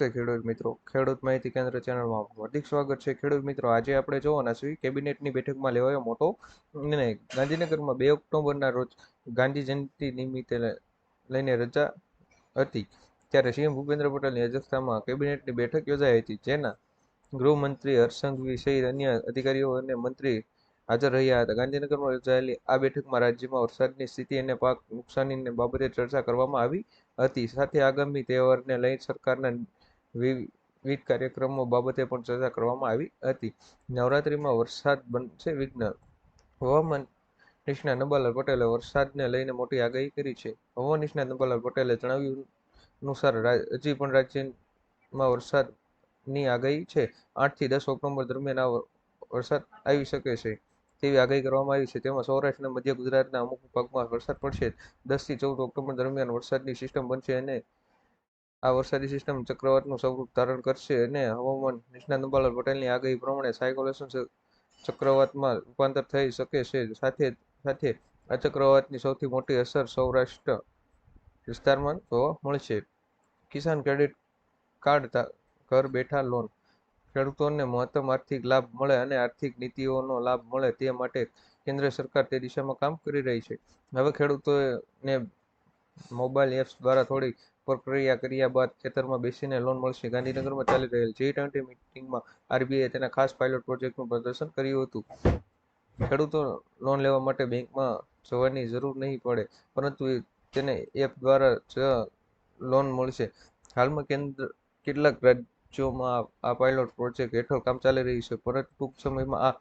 નમસ્તે ખેડૂત મિત્રો. ખેડૂત માહિતી કેન્દ્ર ચેનલમાં હાર્દિક સ્વાગત છે. ખેડૂત મિત્રો, આજે આપણે જોવાના છીએ કેબિનેટની બેઠકમાં લેવાયો મોટો નિર્ણય. ગાંધીનગરમાં બે ઓક્ટોબરના રોજ ગાંધી જયંતિ નિમિત્તે લઈને રજા હતી. ત્યારે સીએમ ભૂપેન્દ્ર પટેલની અધ્યક્ષતામાં કેબિનેટની બેઠક યોજાઈ હતી, જેના ગૃહમંત્રી હર્ષ સંઘવી સહિત અન્ય અધિકારીઓ અને મંત્રી હાજર રહ્યા હતા. ગાંધીનગરમાં યોજાયેલી આ બેઠકમાં રાજ્યમાં વરસાદની સ્થિતિ અને પાક નુકસાનીને બાબતે ચર્ચા કરવામાં આવી હતી. સાથે આગામી તહેવારને લઈ સરકારના વિવિધ કાર્યક્રમો બાબતે પણ ચર્ચા કરવામાં આવી હતી. નવરાત્રિમાં વરસાદ બનશે વિઘ્ન. હવામાન નિષ્ણાત નબાલાલ પટેલે વરસાદને લઈને મોટી આગાહી કરી છે. હવામાન નિષ્ણાત નબાલાલ પટેલે જણાવ્યું અનુસાર હજી પણ રાજ્યમાં વરસાદની આગાહી છે. આઠથી દસ ઓક્ટોબર દરમિયાન આ વરસાદ આવી શકે છે તેવી આગાહી કરવામાં આવી છે. તેમાં સૌરાષ્ટ્ર અને મધ્ય ગુજરાતના અમુક ભાગમાં વરસાદ પડશે. દસથી ચૌદ ઓક્ટોબર દરમિયાન વરસાદની સિસ્ટમ બનશે અને આ વરસાદી સિસ્ટમ ચક્રવાતનું સ્વરૂપ ધારણ કરશે અને હવામાન નિષ્ણાત અંબાલાલ પટેલની આગાહી પ્રમાણે સાયકોલેશન ચક્રવાતમાં રૂપાંતર થઈ શકે છે. સાથે સાથે આ ચક્રવાતની સૌથી મોટી અસર સૌરાષ્ટ્ર વિસ્તારમાં જોવા મળશે કિસાન ક્રેડિટ કાર્ડ ઘર બેઠા લોન, ખેડૂતોને મહત્તમ આર્થિક લાભ મળે અને આર્થિક નીતિઓનો લાભ મળે તે માટે કેન્દ્ર સરકાર તે દિશામાં કામ કરી રહી છે. હવે ખેડૂતોને મોબાઈલ એપ્સ દ્વારા થોડી પ્રક્રિયા કર્યા બાદ ખેતરમાં બેસીને લોન મળશે. ગાંધીનગરમાં ચાલી રહેલ જી ટ્વેન્ટી મિટિંગમાં આરબીઆઈ તેના ખાસ પાયલોટ પ્રોજેક્ટનું પ્રદર્શન કર્યું હતું. ખેડૂતો લોન લેવા માટે બેંકમાં જવાની જરૂર નહીં પડે, પરંતુ તેને એપ દ્વારા જ લોન મળશે. હાલમાં કેન્દ્ર કેટલાક રાજ્યોમાં આ પાયલોટ પ્રોજેક્ટ હેઠળ કામ ચાલી રહ્યું છે, પરંતુ ટૂંક સમયમાં આ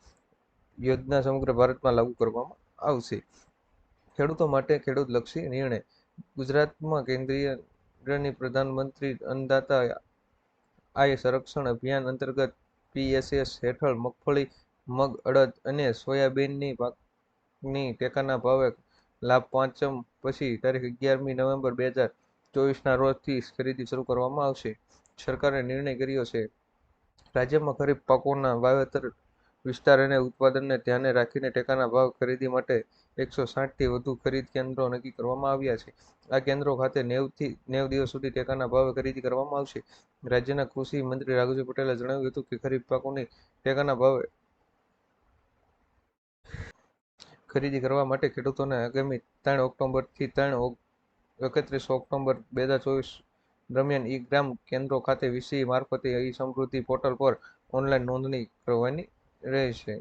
યોજના સમગ્ર ભારતમાં લાગુ કરવામાં આવશે. ખેડૂતો માટે ખેડૂતલક્ષી નિર્ણય ગુજરાતમાં કેન્દ્રીય પ્રધાનમંત્રી અન્નદાતા આય સંરક્ષણ અભિયાન અંતર્ગત પીએસએસ હેઠળ મગફળી, મગ, અડદ અને સોયાબીનની પાકની ટેકાના ભાવે લાભ પાંચમ પછી તારીખ અગિયારમી નવેમ્બર બે હજાર ચોવીસના રોજથી ખરીદી શરૂ કરવામાં આવશે. સરકારે નિર્ણય કર્યો છે. રાજ્યમાં ખરીફ પાકોના વાવેતર વિસ્તાર અને ઉત્પાદનને ધ્યાને રાખીને ટેકાના ભાવ ખરીદી માટે એકસો સાઠથી વધુ ખરીદ કેન્દ્રો નક્કી કરવામાં આવ્યા છે. આ કેન્દ્રો ખાતે નેવથી નેવ દિવસ સુધી ટેકાના ભાવે ખરીદી કરવામાં આવશે. રાજ્યના કૃષિ મંત્રી રાઘુજી પટેલે જણાવ્યું હતું કે ખરીફ પાકોની ટેકાના ભાવે ખરીદી કરવા માટે ખેડૂતોને આગામી ત્રણ ઓક્ટોબરથી ત્રણ એકત્રીસ ઓક્ટોબર બે હજાર ચોવીસ દરમિયાન ઈ ગ્રામ કેન્દ્રો ખાતે વીસી મારફતે ઈ સમૃદ્ધિ પોર્ટલ પર ઓનલાઈન નોંધણી કરવાની રહેશે.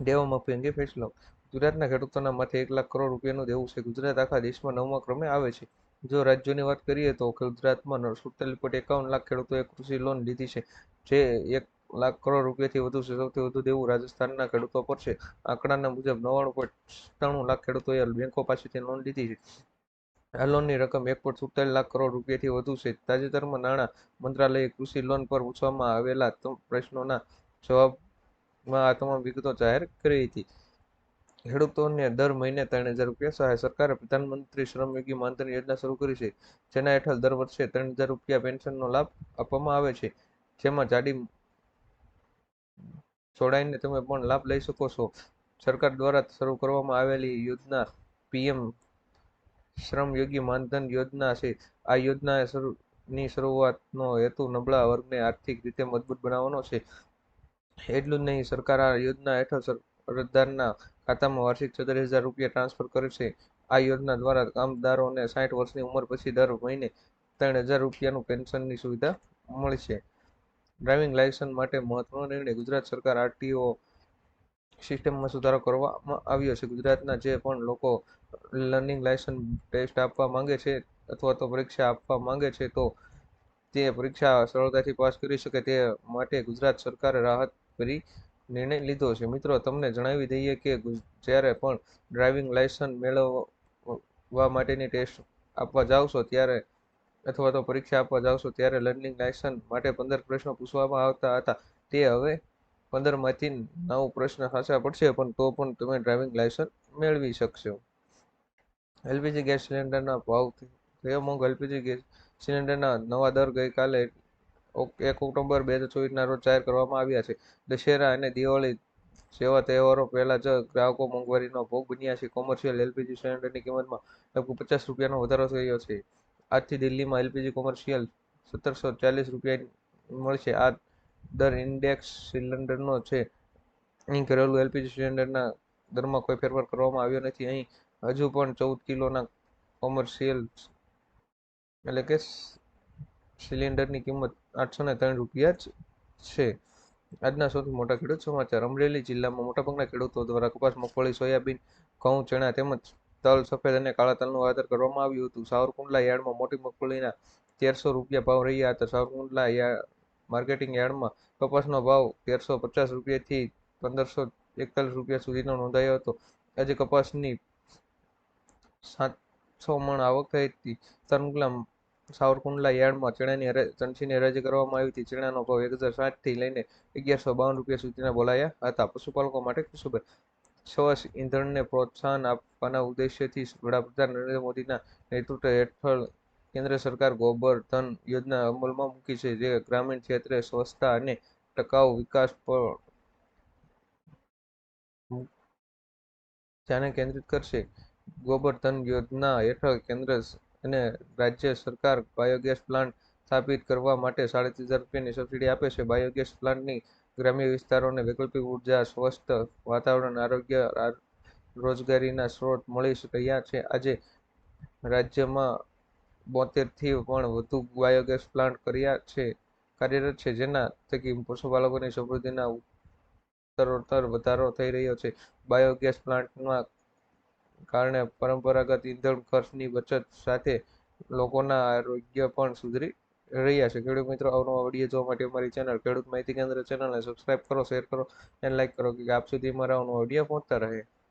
દેવામાં અંગે ફેસલો ગુજરાતના ખેડૂતોના માથે એક લાખ કરોડ રૂપિયાનું દેવું છે. ગુજરાત આખા દેશમાં નવમા ક્રમે આવે છે. જો રાજ્યોની વાત કરીએ તો ગુજરાતમાં સુડતાલીસ પોઈન્ટ એકાવન લાખ ખેડૂતોએ કૃષિ લોન લીધી છે. જે એક લાખ કરોડ રૂપિયાથી વધુ છે. સૌથી વધુ દેવું રાજસ્થાનના ખેડૂતો પર છે. આંકડાના મુજબ નવ્વાણું પોઈન્ટ સત્તાણું લાખ ખેડૂતોએ બેંકો પાસેથી લોન લીધી છે. આ લોનની રકમ એક પોઈન્ટ સુડતાલીસ લાખ કરોડ રૂપિયાથી વધુ છે. તાજેતરમાં નાણાં મંત્રાલયે કૃષિ લોન પર પૂછવામાં આવેલા પ્રશ્નોના જવાબમાં આ તમામ વિગતો જાહેર કરી હતી. ખેડૂતોને દર મહિને ત્રણ હજાર રૂપિયા સહાય સરકારે પ્રધાનમંત્રી શ્રમયોગી માનધન યોજના શરૂ કરી છે. જેના હેઠળ દર વર્ષે ત્રણ હજાર રૂપિયા પેન્શનનો લાભ આપવામાં આવે છે. જેમાં જાડી જોડાઈને તમે પણ લાભ લઈ શકો છો. સરકાર દ્વારા શરૂ કરવામાં આવેલી યોજના પીએમ શ્રમયોગી માનધન યોજના છે. આ યોજના શરૂ ની શરૂઆતનો હેતુ નબળા વર્ગને આર્થિક રીતે મજબૂત બનાવવાનો છે. એટલું જ નહીં, સરકાર આ યોજના હેઠળ અરજદારના ખાતામાં વાર્ષિક છત્રીસ હજાર રૂપિયા ટ્રાન્સફર કરે છે. આ યોજના દ્વારા કામદારોને સાઠ વર્ષની ઉંમર પછી દર મહિને ત્રણ હજાર રૂપિયાનું પેન્શનની સુવિધા મળશે ડ્રાઇવિંગ લાયસન્સ માટે મહત્વનો નિર્ણય ગુજરાત સરકાર આરટીઓ સિસ્ટમમાં સુધારો કરવામાં આવ્યો છે. ગુજરાતના જે પણ લોકો લર્નિંગ લાયસન્સ ટેસ્ટ આપવા માંગે છે અથવા તો પરીક્ષા આપવા માંગે છે તો તે પરીક્ષા સરળતાથી પાસ કરી શકે તે માટે ગુજરાત સરકારે રાહત કરી નિર્ણય લીધો છે. મિત્રો, તમને જણાવી દઈએ કે જ્યારે પણ ડ્રાઇવિંગ લાયસન્સ મેળવવા માટેની ટેસ્ટ આપવા છો ત્યારે અથવા તો પરીક્ષા આપવા છો ત્યારે લર્નિંગ લાયસન્સ માટે પંદર પ્રશ્નો પૂછવામાં આવતા હતા. તે હવે પંદરમાંથી નવ પ્રશ્ન સાચા પડશે, પણ તો પણ તમે ડ્રાઇવિંગ લાયસન્સ મેળવી શકશો. એલપીજી ગેસ સિલિન્ડરના ભાવથી થયો મોંઘ એલપીજી ગેસ સિલિન્ડરના નવા દર ગઈકાલે એક ઓક્ટોબર બે હજાર ચોવીસના રોજ જાહેર કરવામાં આવ્યા છે. દશેરા અને દિવાળી જેવા તહેવારો પહેલા જ ગ્રાહકો મોંઘવારીનો ભોગ બન્યા છે. કોમર્શિયલ એલપીજી સિલિન્ડરની કિંમતમાં લગભગ પચાસ રૂપિયાનો વધારો થયો છે. આજથી દિલ્હીમાં એલપીજી કોમર્શિયલ સત્તરસો ચાલીસ રૂપિયા મળશે. આ દર ઇન્ડેક્સ સિલિન્ડરનો છે. અહીં ઘરેલું એલપીજી સિલિન્ડરના દરમાં કોઈ ફેરફાર કરવામાં આવ્યો નથી. અહીં હજુ પણ ચૌદ કિલોના કોમર્શિયલ એટલે કે સિલિન્ડરની કિંમત આઠસો ને ત્રણ રૂપિયા છે. આજના સૌથી મોટા ખેડૂત સમાચાર. અમરેલી જિલ્લામાં મોટાભાગના ખેડૂતો દ્વારા કપાસ, મગફળી, સોયાબીન, ઘઉં, ચણા તેમજ તલ, સફેદ અને કાળા તલનું વાવેતર કરવામાં આવ્યું હતું. સાવરકુંડલા યાર્ડમાં મોટી મગફળીના તેરસો રૂપિયા ભાવ રહ્યા હતા. સાવરકુંડલા માર્કેટિંગ યાર્ડમાં કપાસનો ભાવ તેરસો પચાસ રૂપિયાથી પંદરસો એકતાલીસ રૂપિયા સુધીનો નોંધાયો હતો. આજે કપાસની સાતસો મણ આવક થઈ હતી. સાવરકુંડલા સાવરકુંડલા યાર્ડમાં ચણાની ચણસીની હરાજી કરવામાં આવી હતી. ચણાનો ભાવ એક હજાર સાઠથી લઈને અગિયારસો બાવન રૂપિયા સુધીના બોલાયા હતા. પશુપાલકો માટે ખુશખબર. સ્વચ્છ ઈંધણને પ્રોત્સાહન આપવાના ઉદ્દેશ્યથી વડાપ્રધાન નરેન્દ્ર મોદીના નેતૃત્વ હેઠળ કેન્દ્ર સરકાર ગોબર ધન યોજના અમલમાં મૂકી છે, જે ગ્રામીણ ક્ષેત્રે સ્વચ્છતા અને ટકાઉ વિકાસ પર ધ્યાને કેન્દ્રિત કરશે. ગોબર ધન યોજના હેઠળ કેન્દ્ર અને રાજ્ય સરકાર બાયોગેસ પ્લાન્ટ સ્થાપિત કરવા માટે સાડત્રીસ હજાર રૂપિયાની સબસિડી આપે છે. બાયોગેસ પ્લાન્ટની ગ્રામ્ય વિસ્તારોને વૈકલ્પિક ઊર્જા, સ્વસ્થ વાતાવરણ, આરોગ્ય રોજગારીના સ્ત્રોત મળી રહ્યા છે. આજે રાજ્યમાં બોતેરથી પણ વધુ બાયોગેસ પ્લાન્ટ કર્યા છે, કાર્યરત છે, જેના થકી પશુપાલકોની સમૃદ્ધિના ઉત્તરોત્તર વધારો થઈ રહ્યો છે. બાયોગેસ પ્લાન્ટના કારણે પરંપરાગત ઇંધણ ખર્ચની બચત સાથે લોકોના આરોગ્ય પણ સુધરી રહ્યા છે. ખેડૂત મિત્રો અવનવા વીડિયો જોવા માટે અમારી ચેનલ ખેડૂત માહિતી કેન્દ્ર ચેનલને સબસ્ક્રાઇબ કરો શેર કરો અને લાઇક કરો, કે આપ સુધી અમારા અવનવા વીડિયો પહોંચતા રહે.